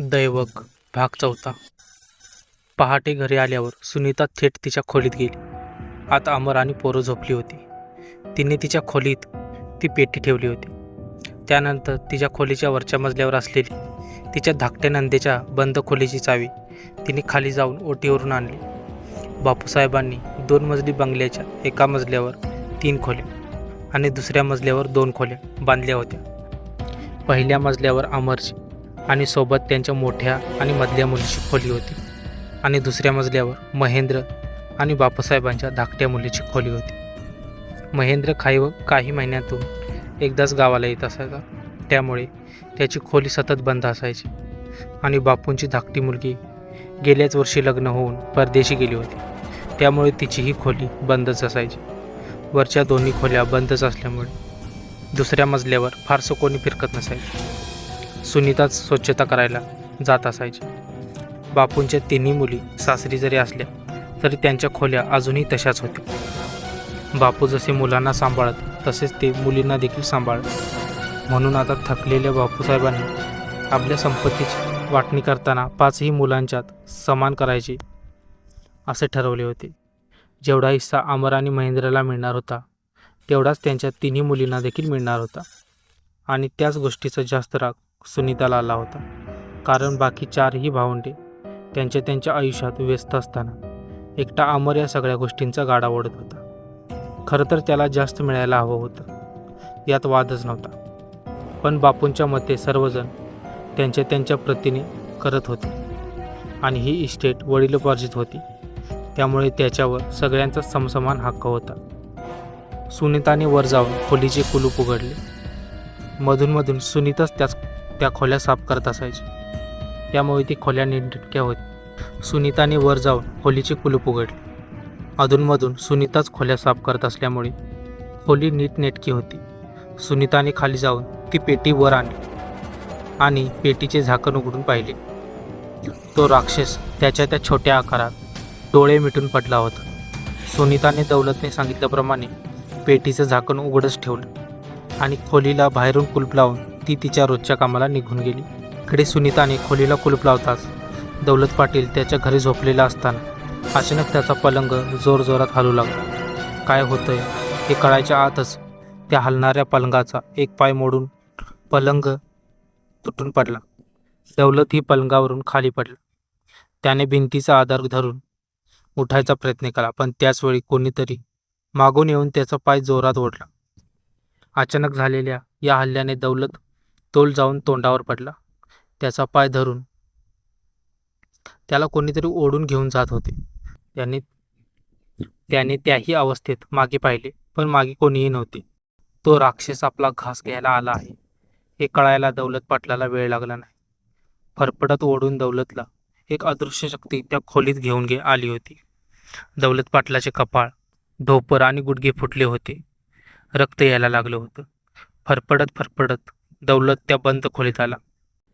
दैवक भाग चौथा. पहाटे घरी आल्यावर सुनीता थेट तिच्या खोलीत गेली. आत अमर आणि पोरं झोपली होती. तिने तिच्या खोलीत ती पेटी ठेवली होती. त्यानंतर तिच्या खोलीच्या वरच्या मजल्यावर असलेली तिच्या धाकट्या नंदेच्या बंद खोलीची चावी तिने खाली जाऊन ओटीवरून आणली. बापूसाहेबांनी दोन मजली बंगल्याच्या एका मजल्यावर तीन खोल्या आणि दुसऱ्या मजल्यावर दोन खोल्या बांधल्या होत्या. पहिल्या मजल्यावर अमरची आणि सोबत त्यांच्या मोठ्या आणि मधल्या मुलीची खोली होती. आणि दुसऱ्या मजल्यावर महेंद्र आणि बापूसाहेबांच्या धाकट्या मुलीची खोली होती. महेंद्र काही काही महिन्यातून एकदाच गावाला येत असायचा. त्यामुळे त्याची खोली सतत बंद असायची. आणि बापूंची धाकटी मुलगी गेल्याच वर्षी लग्न होऊन परदेशी गेली होती. त्यामुळे तिचीही खोली बंदच असायची. वरच्या दोन्ही खोल्या बंदच असल्यामुळे दुसऱ्या मजल्यावर फारसं कोणी फिरकत नसायचं. सुनीताच स्वच्छता करायला जात असायची. बापूंच्या तिन्ही मुली सासरी जरी असल्या तरी त्यांच्या खोल्या अजूनही तशाच होत्या. बापू जसे मुलांना सांभाळत तसेच ते मुलींना देखील सांभाळत. म्हणून आता थकलेल्या बापूसाहेबांनी आपल्या संपत्तीची वाटणी करताना पाचही मुलांच्यात समान करायची असे ठरवले होते. जेवढा हिस्सा अमर आणि महेंद्रला मिळणार होता तेवढाच त्यांच्या तिन्ही मुलींना देखील मिळणार होता. आणि त्याच गोष्टीचा जास्त राग सुनीताला आला होता. कारण बाकी चारही भावंडे त्यांच्या त्यांच्या आयुष्यात व्यस्त असताना एकटा अमर या सगळ्या गोष्टींचा गाडा ओढत होता. खरं तर त्याला जास्त मिळायला हवं होतं. यात वादच नव्हता. पण बापूंच्या मते सर्वजण त्यांच्या त्यांच्या प्रतीने करत होते. आणि ही इस्टेट वडिलोपार्जित होती. त्यामुळे त्याच्यावर सगळ्यांचा समसमान हक्क होता. सुनीताने वर जाऊन खोलीचे कुलूप उघडले. मधूनमधून सुनीताच त्याच त्या खोल्या साफ करत असायची. त्यामुळे ती खोल्या नीटनेटक्या होती. सुनीताने वर जाऊन खोलीचे कुलूप उघडले. अधूनमधून सुनीताच खोल्या साफ करत असल्यामुळे खोली नीटनेटकी होती. सुनीताने खाली जाऊन ती पेटी वर आणली आणि पेटीचे झाकण उघडून पाहिले. तो राक्षस त्याच्या त्या छोट्या आकारात डोळे मिटून पडला होता. सुनीताने दौलतने सांगितल्याप्रमाणे पेटीचं झाकण उघडच ठेवलं आणि खोलीला बाहेरून कुलूप लावून ती तिच्या रोजच्या कामाला निघून गेली. इकडे सुनीताने खोलीला कुलूप लावताच दौलत पाटील त्याच्या घरी झोपलेला असताना अचानक त्याचा पलंग जोरजोरात हलू लागला. काय होतंय? हे कळायच्या आतच त्या हलणाऱ्या पलंगाचा एक पाय मोडून पलंग तुटून पडला. दौलत ही पलंगावरून खाली पडला. त्याने भिंतीचा आधार धरून उठायचा प्रयत्न केला पण त्याचवेळी कोणीतरी मागून येऊन त्याचा पाय जोरात ओढला. अचानक झालेल्या या हल्ल्याने दौलत तोल जाऊन तोंडावर पडला. त्याचा पाय धरून त्याला कोणीतरी ओढून घेऊन जात होते. त्याने त्याने त्याही अवस्थेत मागे पाहिले पण मागे कोणीही नव्हते. तो राक्षस आपला घास घ्यायला आला आहे. हे कळायला दौलत पाटलाला वेळ लागला नाही. फरफडत ओढून दौलतला एक अदृश्य शक्ती त्या खोलीत घेऊन गे आली होती. दौलत पाटलाचे कपाळ ढोपर आणि गुडघे फुटले होते. रक्त यायला लागलं होतं. फरफडत फरफडत दौलत त्या बंद खोलीत आला.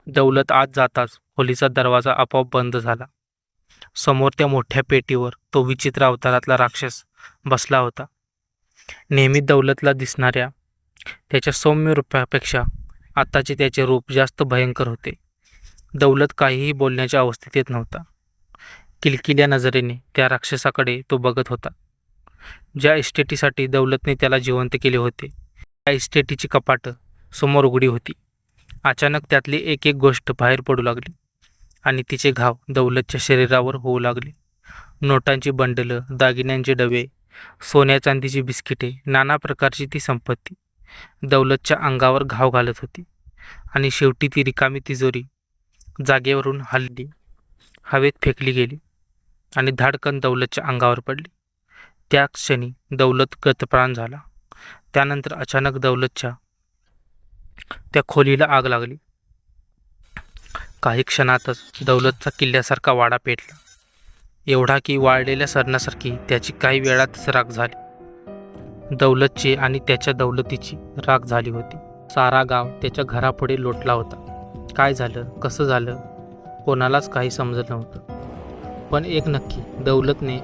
दौलत आत जाताच खोलीचा दरवाजा आपोआप बंद झाला. समोर त्या मोठ्या पेटीवर तो विचित्र अवतारातला राक्षस बसला होता. नेहमी दौलतला दिसणाऱ्या त्याच्या सौम्य रूपापेक्षा आत्ताचे त्याचे रूप जास्त भयंकर होते. दौलत काहीही बोलण्याच्या अवस्थेत येत नव्हता. किलकिल्या नजरेने त्या राक्षसाकडे तो बघत होता. ज्या इस्टेटीसाठी दौलतने त्याला जिवंत केले होते त्या इस्टेटीची कपाटं समोर उघडी होती. अचानक त्यातली एक एक गोष्ट बाहेर पडू लागली आणि तिचे घाव दौलतच्या शरीरावर होऊ लागले. नोटांची बंडलं दागिन्यांचे डबे सोन्या चांदीची बिस्किटे नाना प्रकारची ती संपत्ती दौलतच्या अंगावर घाव घालत होती आणि शेवटी ती रिकामी तिजोरी जागेवरून हल्ली हवेत फेकली गेली आणि धाडकन दौलतच्या अंगावर पडली. त्या क्षणी दौलत गतप्राण झाला. त्यानंतर अचानक दौलतच्या त्या खोलीला आग लागली. काही क्षणातच दौलतचा किल्ल्यासारखा वाडा पेटला. एवढा की वाळलेल्या सरणासारखी त्याची काही वेळातच राख झाली. दौलतची आणि त्याच्या दौलतीची राख झाली होती. सारा गाव त्याच्या घरापुढे लोटला होता. काय झालं? कसं झालं? कोणालाच काही समजत नव्हतं. पण एक नक्की दौलतने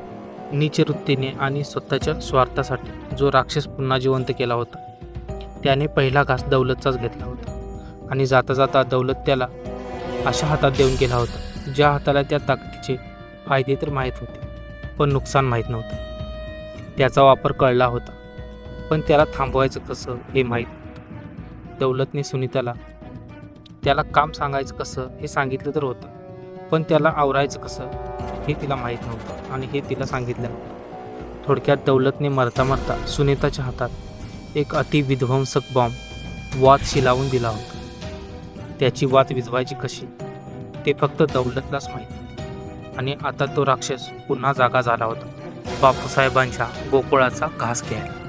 नीचवृत्तीने आणि स्वतःच्या स्वार्थासाठी जो राक्षस पुन्हा जिवंत केला होता त्याने पहिला घास दौलतचाच घेतला होता. आणि जाता जाता दौलत त्याला अशा हातात देऊन गेला होता ज्या हाताला त्या ताकदीचे फायदे तर माहीत होते पण नुकसान माहीत नव्हतं. त्याचा वापर कळला होता पण त्याला थांबवायचं कसं हे माहीत दौलतने सुनीताला त्याला काम सांगायचं कसं हे सांगितलं तर होतं पण त्याला आवरायचं कसं हे तिला माहीत नव्हतं आणि हे तिला सांगितलं नव्हतं. थोडक्यात दौलतने मरता मरता सुनीताच्या हातात एक अतिविध्वंसक बॉम्ब वात शिलावून दिला होता. त्याची वात विझवायची कशी? ते फक्त दौलतलाच माहीत आणि आता तो राक्षस पुन्हा जागा झाला होता. बापूसाहेबांच्या गोकुळाचा घास घ्यायला.